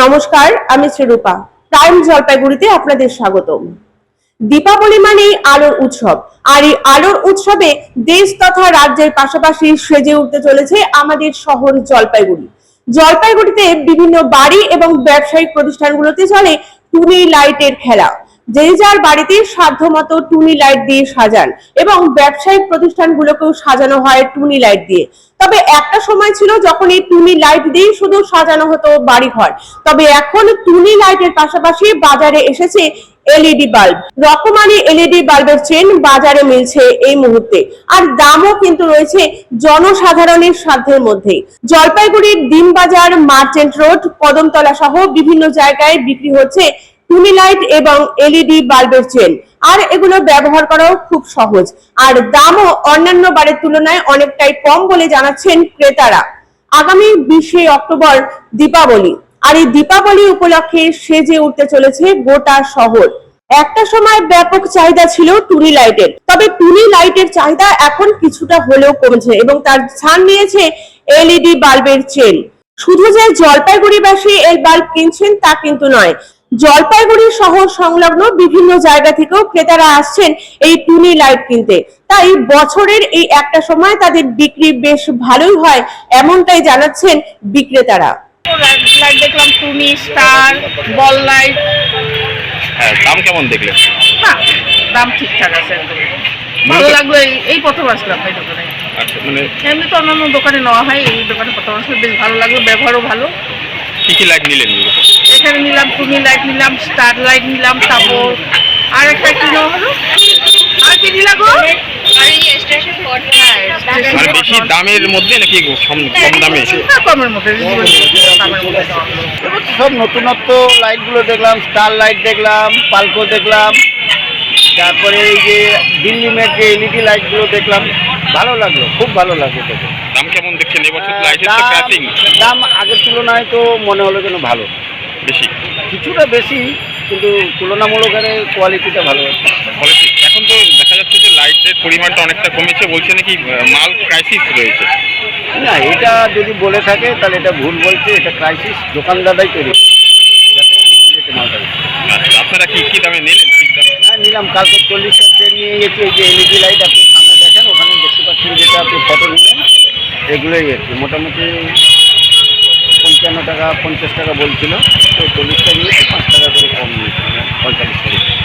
নমস্কার, আমি শ্রীরূপা প্রাইম জলপাইগুড়িতে আপনাদের স্বাগতম। দীপাবলি মানেই আলোর উৎসব। আর এই আলোর উৎসবে দেশ তথা রাজ্যের পাশাপাশি সেজে উঠতে চলেছে আমাদের শহর জলপাইগুড়ি। জলপাইগুড়িতে বিভিন্ন বাড়ি এবং ব্যবসায়িক প্রতিষ্ঠানগুলোতে চলে টুনি লাইটের খেলা। যে যার বাড়িতে সাধ্যমতো টুনি লাইট দিয়ে সাজান এবং ব্যবসায়িক প্রতিষ্ঠানগুলোকেও সাজানো হয় টুনি লাইট দিয়ে। তবে একটা সময় ছিল যখন এই টুনি লাইট দিয়ে শুধু সাজানো হতো বাড়িঘর। তবে এখন টুনি লাইটের পাশাপাশি বাজারে এসেছে এলইডি বাল্ব। রকমারি এলইডি বাল্বের চেন বাজারে মিলছে এই মুহূর্তে। আর দামও কিন্তু রয়েছে জনসাধারণের সাধ্যের মধ্যেই। জলপাইগুড়ির ডিমবাজার মার্চেন্ট রোড, কদমতলা সহ বিভিন্ন জায়গায় বিক্রি হচ্ছে টুনি লাইট এবং এলইডি বাল্বের চেন। আর এগুলো ব্যবহার করাও খুব সহজ। আর দামও অন্যান্য বারের তুলনায় অনেকটাই কম বলে জানাচ্ছেন ক্রেতারা। আগামী বিশে অক্টোবর দীপাবলি। আর এই দীপাবলি উপলক্ষে সেজে উঠতে চলেছে গোটা শহর। একটা সময় ব্যাপক চাহিদা ছিল টুনি লাইটের তবে টুনি লাইটের চাহিদা এখন কিছুটা হলেও কমেছে এবং তার স্থান নিয়েছে এলইডি বাল্বের চেন। শুধু যে জলপাইগুড়িবাসী এই বাল্ব কিনছেন তা কিন্তু নয় জলপাইগুড়ি শহর সংলগ্ন বিভিন্ন জায়গা থেকেও ক্রেতারা আসছেন এই টুনি লাইট কিনতে। তাই বছরের এই একটা সময় তাদের বিক্রি বেশ ভালোই হয় এমনটাই জানাচ্ছেন বিক্রেতারা। লাইট দেখলাম টুনি স্টার বল লাইট হ্যাঁ দাম কেমন দেখলেন না দাম ঠিকঠাক আছে ভালো লাগল এই এই প্রথম আসলাম এই দোকানে। আচ্ছা মানে এমনি তো অন্যান্য দোকানে নেওয়া হয় এই দোকানে প্রথম আসলে বেশ ভালো লাগল ব্যবহারও ভালো। কি কি লাইট নিলেন? এখানে নিলাম টুনি লাইট নিলাম স্টার লাইট নিলাম তারপর আর একটা কি হলো? আর কি নিলাম গো? হ্যাঁ, বেশি দামের মধ্যে নাকি কম কম দামে? কমের মধ্যে। এবার তো সব নতুনত্ব লাইটগুলো দেখলাম স্টার লাইট দেখলাম পালকো দেখলাম তারপরে এই যে দিল্লি মেট যে এলইডি লাইটগুলো দেখলাম ভালো লাগল খুব ভালো লাগল দেখে। দাম কেমন দেখছেন? এবছর লাইটের দাম- দাম আগের তুলনায় তো মনে হলো যেন ভালো। বেশি? কিছুটা বেশি কিন্তু তুলনামূলক হারে কোয়ালিটিটা ভালো। আছে এখন তো দেখা যাচ্ছে যে লাইটের পরিমাণটা অনেকটা কমেছে বলছে নাকি মাল ক্রাইসিস রয়েছে। না এটা যদি বলে থাকে তাহলে এটা ভুল বলছে এটা ক্রাইসিস দোকানদাররাই তৈরি যাতে বেশি রেটে আচ্ছা আপনারা কি কি দামে নিলেন? ঠিক দামে? হ্যাঁ নিলাম কালকে চল্লিশটা ট্রেন নিয়ে গেছি এই যে এলইডি লাইট আপনি সামনে দেখেন ওখানে দেখতে পাচ্ছেন যেটা আপনি ফটো নিলেন এগুলোই আর কি মোটামুটি পঞ্চান্ন টাকা, পঞ্চাশ টাকা বলছিল, তো চল্লিশটা নিয়েছি, পাঁচ টাকা করে কম নিয়েছি পঁয়তাল্লিশ টাকা